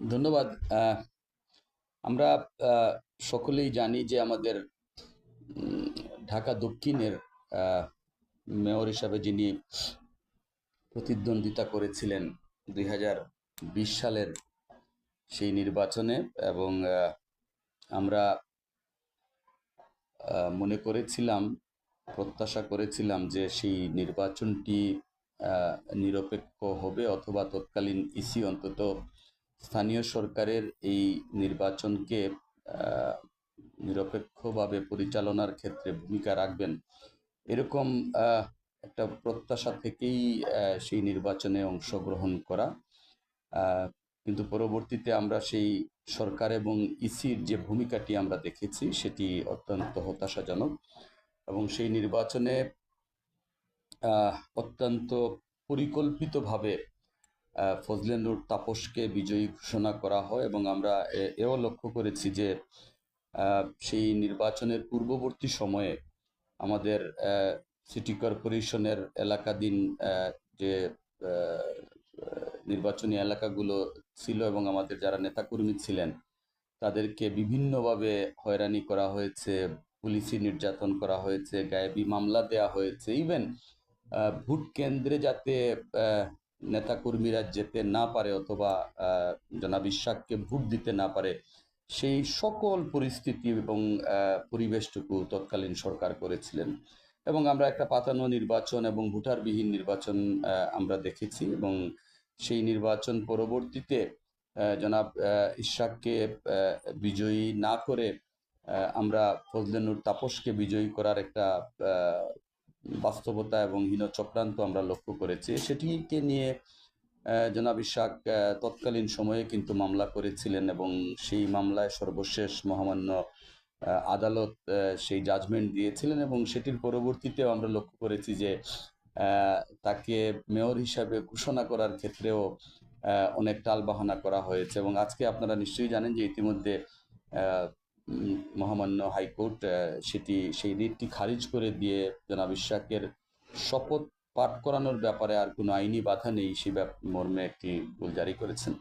ধন্যবাদ। আমরা সকলেই জানি যে আমাদের ঢাকা দক্ষিণের মেয়র হিসাবে যিনি প্রতিদ্বন্দ্বিতা করেছিলেন দুই হাজার বিশ সালের সেই নির্বাচনে এবং আমরা মনে করেছিলাম, প্রত্যাশা করেছিলাম যে সেই নির্বাচনটি নিরপেক্ষ হবে অথবা তৎকালীন ইসি অন্তত স্থানীয় সরকারের এই নির্বাচনকে নিরপেক্ষভাবে পরিচালনার ক্ষেত্রে ভূমিকা রাখবেন, এরকম একটা প্রত্যাশা থেকেই সেই নির্বাচনে অংশগ্রহণ করা। কিন্তু পরবর্তীতে আমরা সেই সরকার এবং ইসির যে ভূমিকাটি আমরা দেখেছি, সেটি অত্যন্ত হতাশাজনক এবং সেই নির্বাচনে অত্যন্ত পরিকল্পিতভাবে আহ, ফজলে নূর তাপসকে বিজয়ী ঘোষণা করা হয় এবং আমরা এও লক্ষ্য করেছি যে সেই নির্বাচনের পূর্ববর্তী সময়ে আমাদের সিটি কর্পোরেশনের এলাকাধীন যে নির্বাচনী এলাকাগুলো ছিল এবং আমাদের যারা নেতাকর্মী ছিলেন তাদেরকে বিভিন্নভাবে হয়রানি করা হয়েছে পুলিশি নির্যাতন করা হয়েছে গায়েবী মামলা দেয়া হয়েছে ইভেন ভোট কেন্দ্রে যাতে নেতাকর্মীরা যেতে না পারে অথবা জনাব ইশাককে ভোট দিতে না পারে, সেই সকল পরিস্থিতি এবং পরিবেশটুকু তৎকালীন সরকার করেছিলেন। এবং আমরা একটা পাতানো নির্বাচন এবং ভোটারবিহীন নির্বাচন আমরা দেখেছি এবং সেই নির্বাচন পরবর্তীতে জনাব ইশাককে বিজয়ী না করে আমরা ফজলে নূর তাপসকে বিজয়ী করার একটা বাস্তবতা এবং হীন চক্রান্ত আমরা লক্ষ্য করেছি। সেটিকে নিয়ে জনাব ইশাক তৎকালীন সময়ে কিন্তু মামলা করেছিলেন এবং সেই মামলায় সর্বশেষ মহামান্য আদালত সেই জাজমেন্ট দিয়েছিলেন এবং সেটির পরবর্তীতেও আমরা লক্ষ্য করেছি যে তাকে মেয়র হিসাবে ঘোষণা করার ক্ষেত্রেও অনেক টালবাহানা করা হয়েছে এবং আজকে আপনারা নিশ্চয়ই জানেন যে ইতিমধ্যে মহামান্য হাইকোর্ট সেটি, সেই রিটটি খারিজ করে দিয়ে জনাব ইশাকের শপথ পাঠ করানোর ব্যাপারে আর কোনো আইনি বাধা নেই, সে মর্মে একটি রুল জারি করেছেন।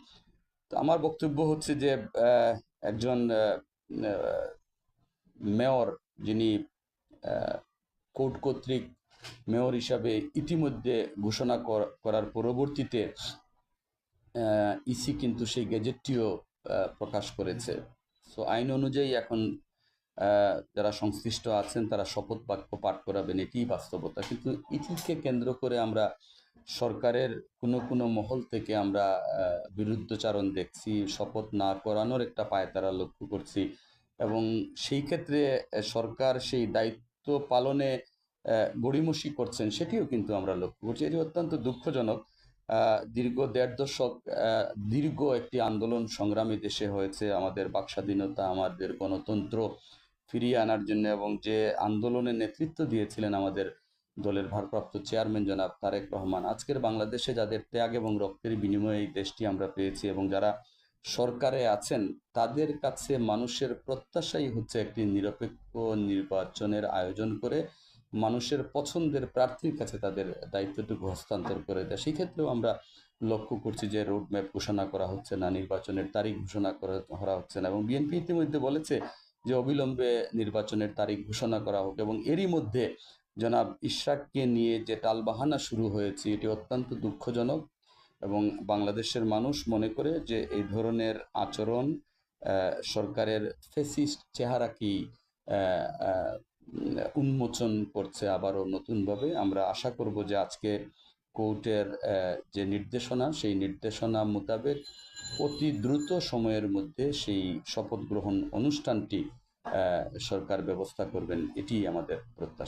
তো আমার বক্তব্য হচ্ছে যে একজন মেয়র যিনি কোর্ট কর্তৃক মেয়র হিসাবে ইতিমধ্যে ঘোষণা কর- করার পরবর্তীতে ইসি কিন্তু সেই গেজেটটিও প্রকাশ করেছে। সো আইন অনুযায়ী এখন যারা সংশ্লিষ্ট আছেন, তারা শপথ বাক্য পাঠ করাবেন, এটিই বাস্তবতা। কিন্তু ইতিকে কেন্দ্র করে আমরা সরকারের কোনো কোনো মহল থেকে আমরা বিরুদ্ধচারণ দেখছি, শপথ না করানোর একটা পায়তারা লক্ষ্য করছি। এবং সেই ক্ষেত্রে সরকার সেই দায়িত্ব পালনে গড়িমসি করছেন, সেটিও কিন্তু আমরা লক্ষ্য করছি। এটি অত্যন্ত দুঃখজনক। দীর্ঘ দেড় দশক দীর্ঘ একটি আন্দোলন সংগ্রামী দেশে হয়েছে। আমাদের বাক স্বাধীনতা আমাদের গণতন্ত্র ফিরিয়ে আনার জন্য এবং যে আন্দোলনের নেতৃত্ব দিয়েছিলেন আমাদের দলের ভারপ্রাপ্ত চেয়ারম্যান জনাব তারেক রহমান, আজকের বাংলাদেশে যাদের ত্যাগ এবং রক্তের বিনিময়ে এই দেশটি আমরা পেয়েছি এবং যারা সরকারে আছেন, তাদের কাছে মানুষের প্রত্যাশাই হচ্ছে একটি নিরপেক্ষ নির্বাচনের আয়োজন করে মানুষের পছন্দের প্রার্থীর কাছে তাদের দায়িত্বটুকু হস্তান্তর করে দেয়। সেই ক্ষেত্রেও আমরা লক্ষ্য করছি যে রোড ম্যাপ ঘোষণা করা হচ্ছে না নির্বাচনের তারিখ ঘোষণা করা হচ্ছে না এবং বিএনপি ইতিমধ্যে বলেছে যে অবিলম্বে নির্বাচনের তারিখ ঘোষণা করা হোক এবং এরই মধ্যে জনাব ইশরাককে নিয়ে যে টালবাহানা শুরু হয়েছে এটি অত্যন্ত দুঃখজনক এবং বাংলাদেশের মানুষ মনে করে যে এই ধরনের আচরণ সরকারের ফেসিস্ট আহ, উম, উন্মোচন করছে আবারও নতুনভাবে। আমরা আশা করব যে আজকে কোর্টের যে নির্দেশনা, সেই নির্দেশনা মোতাবেক অতি দ্রুত সময়ের মধ্যে সেই শপথ গ্রহণ অনুষ্ঠানটি সরকার ব্যবস্থা করবেন এটি আমাদের প্রত্যাশা।